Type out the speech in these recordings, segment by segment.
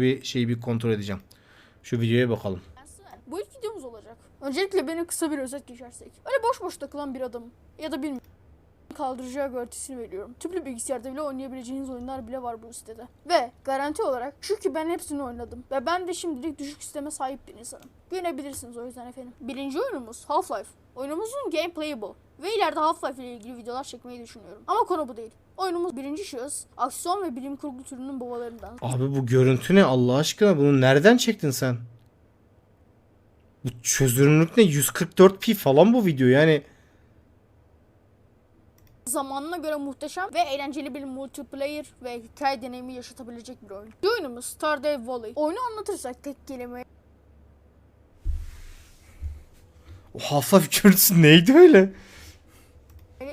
bir şeyi bir kontrol edeceğim. Şu videoya bakalım. Bu ilk videomuz olacak. Öncelikle beni kısa bir özet geçersek. Öyle boş boş takılan bir adamım. Ya da bilmiyorum. Kaldıracağı garantisini veriyorum. Tüplü bilgisayarda bile oynayabileceğiniz oyunlar bile var bu sitede. Ve garanti olarak çünkü ben hepsini oynadım. Ve ben de şimdilik düşük sisteme sahip bir insanım. Güvenebilirsiniz o yüzden efendim. Birinci oyunumuz Half-Life. Oyunumuzun gameplayable. Ve ileride Half-Life ile ilgili videolar çekmeyi düşünüyorum. Ama konu bu değil. Oyunumuz birinci şahıs, aksiyon ve bilim kurgu türünün babalarından. Abi bu görüntü ne Allah aşkına? Bunu nereden çektin sen? Bu çözünürlük ne? 144p falan bu video yani. zamanına göre muhteşem ve eğlenceli bir multiplayer ve hikaye deneyimi yaşatabilecek bir oyun. Bir oyunumuz Stardew Valley. Oyunu anlatırsak tek kelime O Half-Life görüntüsü neydi öyle?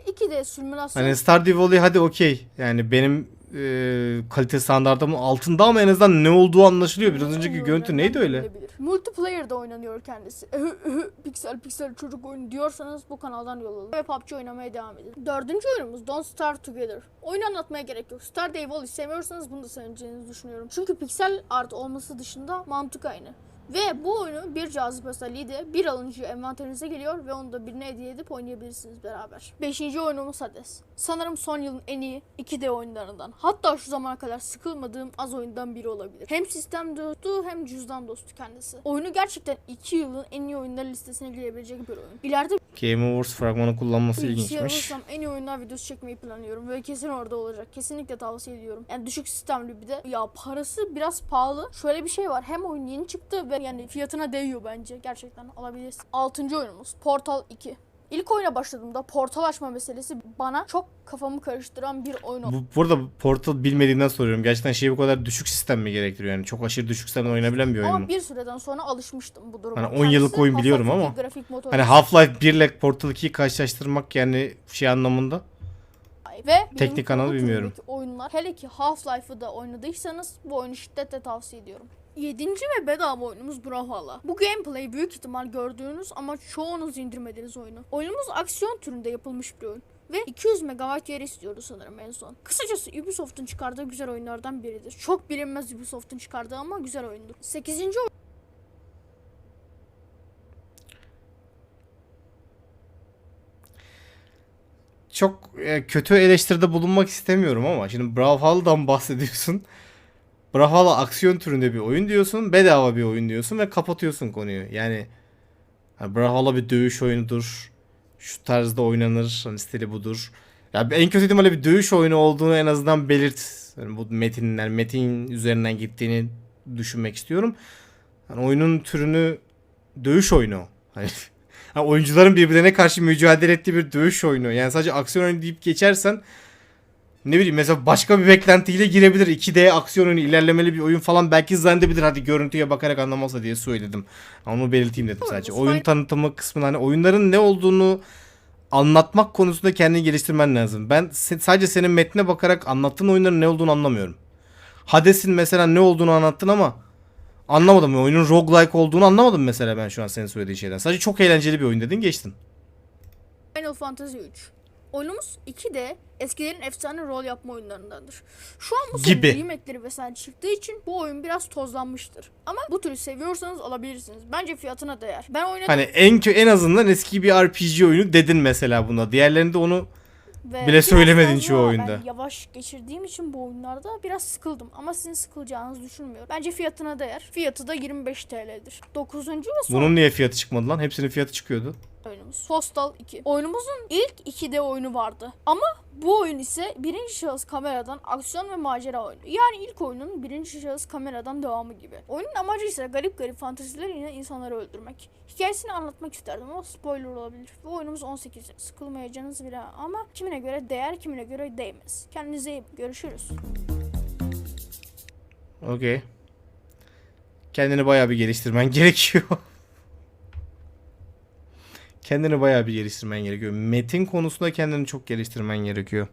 2D simülasyon Hani Stardew Valley hadi okey. Yani benim e, kalite standartımın altında ama en azından ne olduğu anlaşılıyor. Biraz önceki görüntü neydi öyle? Bilebilir. Multiplayer'da oynanıyor kendisi. Piksel piksel çocuk oyunu diyorsanız bu kanaldan yol alın. Ve PUBG oynamaya devam edin. Dördüncü oyunumuz Don't Starve Together. Oyunu anlatmaya gerek yok. Stardew Valley sevmiyorsanız bunu da seveceğinizi düşünüyorum. Çünkü piksel art olması dışında mantık aynı. Ve bu oyunu bir cazip özelliği bir alınca envanterinize geliyor ve onu da birine hediye edip oynayabilirsiniz beraber. Beşinci oyunumuz Hades. Sanırım son yılın en iyi 2D oyunlarından. Hatta şu zamana kadar sıkılmadığım az oyundan biri olabilir. Hem sistem dostu hem cüzdan dostu kendisi. Oyunu gerçekten 2 yılın en iyi oyunları listesine girebilecek bir oyun. İleride Game Awards fragmanı kullanması ilginçmiş. en iyi oyunlar videosu çekmeyi planlıyorum ve kesin orada olacak. Kesinlikle tavsiye ediyorum. Yani düşük sistemli bir de. Ya parası biraz pahalı. Şöyle bir şey var. Hem oyun yeni çıktı ve yani fiyatına değiyor bence. Gerçekten alabilirsin. Altıncı oyunumuz Portal 2. İlk oyuna başladığımda portal açma meselesi bana çok kafamı karıştıran bir oyun oldu. Bu, burada Portal bilmediğimden soruyorum. Gerçekten şey bu kadar düşük sistem mi gerektiriyor yani? Çok aşırı düşük sistemden oynayabilen bir oyun mu? Ama bir süreden sonra alışmıştım bu duruma. Hani 10 yıllık oyun biliyorum ama Hani Half-Life 1 ile Portal 2'yi karşılaştırmak yani şey anlamında. Ve Teknik kanalı bilmiyorum. Oyunlar hele ki Half-Life'ı da oynadıysanız bu oyunu şiddetle tavsiye ediyorum. Yedinci ve bedava oyunumuz Brawlhalla. Bu gameplay büyük ihtimal gördüğünüz ama çoğunuz indirmediğiniz oyunu. Oyunumuz aksiyon türünde yapılmış bir oyun. Ve 200 MB yer istiyordu sanırım en son. Kısacası Ubisoft'un çıkardığı güzel oyunlardan biridir. Çok bilinmez Ubisoft'un çıkardığı ama güzel oyundur. 8. Çok e, kötü eleştiride bulunmak istemiyorum ama şimdi Brawlhalla'dan bahsediyorsun. Brawlhalla aksiyon türünde bir oyun diyorsun, bedava bir oyun diyorsun ve kapatıyorsun konuyu. Yani ha, Brawlhalla bir dövüş oyunudur. Şu tarzda oynanır, hani stili budur. Ya en kötü ihtimalle bir dövüş oyunu olduğunu en azından belirt. Yani bu metinler, metin üzerinden gittiğini düşünmek istiyorum. Yani oyunun türünü dövüş oyunu. Hani Ha, oyuncuların birbirlerine karşı mücadele ettiği bir dövüş oyunu. Yani sadece aksiyon oyunu deyip geçersen ne bileyim mesela başka bir beklentiyle girebilir. 2D aksiyon oyunu ilerlemeli bir oyun falan belki zannedebilir. Hadi görüntüye bakarak anlamazsa diye söyledim. Onu belirteyim dedim sadece. Oyun- tanıtımı kısmında hani oyunların ne olduğunu anlatmak konusunda kendini geliştirmen lazım. Ben sadece senin metnine bakarak anlattığın oyunların ne olduğunu anlamıyorum. Hades'in mesela ne olduğunu anlattın ama anlamadım. Oyunun roguelike olduğunu anlamadım mesela ben şu an senin söylediğin şeyden. Sadece çok eğlenceli bir oyun dedin geçtin. Final Fantasy 3. Oyunumuz 2D eskilerin efsane rol yapma oyunlarındandır. Şu an bu Gibi. remake'leri vesaire çıktığı için bu oyun biraz tozlanmıştır. Ama bu türü seviyorsanız alabilirsiniz. Bence fiyatına değer. Ben oynadım Hani en en azından eski bir RPG oyunu dedin mesela buna. Diğerlerinde onu ve bile söylemedin çoğu oyunda. Ben yavaş geçirdiğim için bu oyunlarda biraz sıkıldım. Ama sizin sıkılacağınızı düşünmüyorum. Bence fiyatına değer. Fiyatı da 25 TL'dir. 9. ve son bunun niye fiyatı çıkmadı lan? Hepsinin fiyatı çıkıyordu. oyunumuz. Postal 2. Oyunumuzun ilk 2D oyunu vardı. Ama bu oyun ise birinci şahıs kameradan aksiyon ve macera oyunu. Yani ilk oyunun birinci şahıs kameradan devamı gibi. Oyunun amacı ise garip garip fanteziler ile insanları öldürmek. Hikayesini anlatmak isterdim ama spoiler olabilir. Bu oyunumuz 18. Sıkılmayacağınız bile ama kimine göre değer kimine göre değmez. Kendinize iyi. Görüşürüz. Okey. Kendini bayağı bir geliştirmen gerekiyor. Kendini bayağı bir geliştirmen gerekiyor. Metin konusunda kendini çok geliştirmen gerekiyor.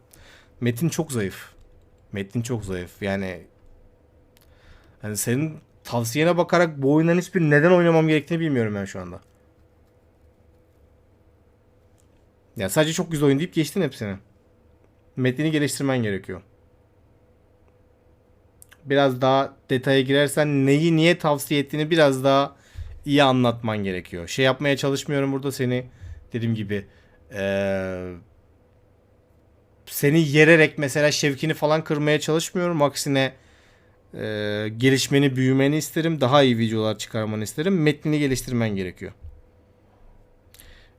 Metin çok zayıf. Metin çok zayıf. Yani hani senin tavsiyene bakarak bu oyunların hiçbir neden oynamam gerektiğini bilmiyorum ben şu anda. Ya sadece çok güzel oyun deyip geçtin hepsini. Metnini geliştirmen gerekiyor. biraz daha detaya girersen neyi niye tavsiye ettiğini biraz daha iyi anlatman gerekiyor. Şey yapmaya çalışmıyorum burada seni dediğim gibi eee, seni yererek mesela şevkini falan kırmaya çalışmıyorum. Aksine eee, gelişmeni, büyümeni isterim. Daha iyi videolar çıkarmanı isterim. Metnini geliştirmen gerekiyor.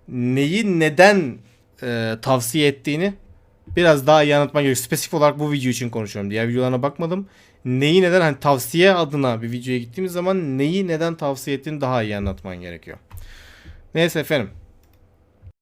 Neyi neden eee, tavsiye ettiğini biraz daha iyi anlatman gerekiyor. Spesifik olarak bu video için konuşuyorum. Diğer videolarına bakmadım. Neyi neden hani tavsiye adına bir videoya gittiğimiz zaman neyi neden tavsiye ettiğini daha iyi anlatman gerekiyor. Neyse efendim.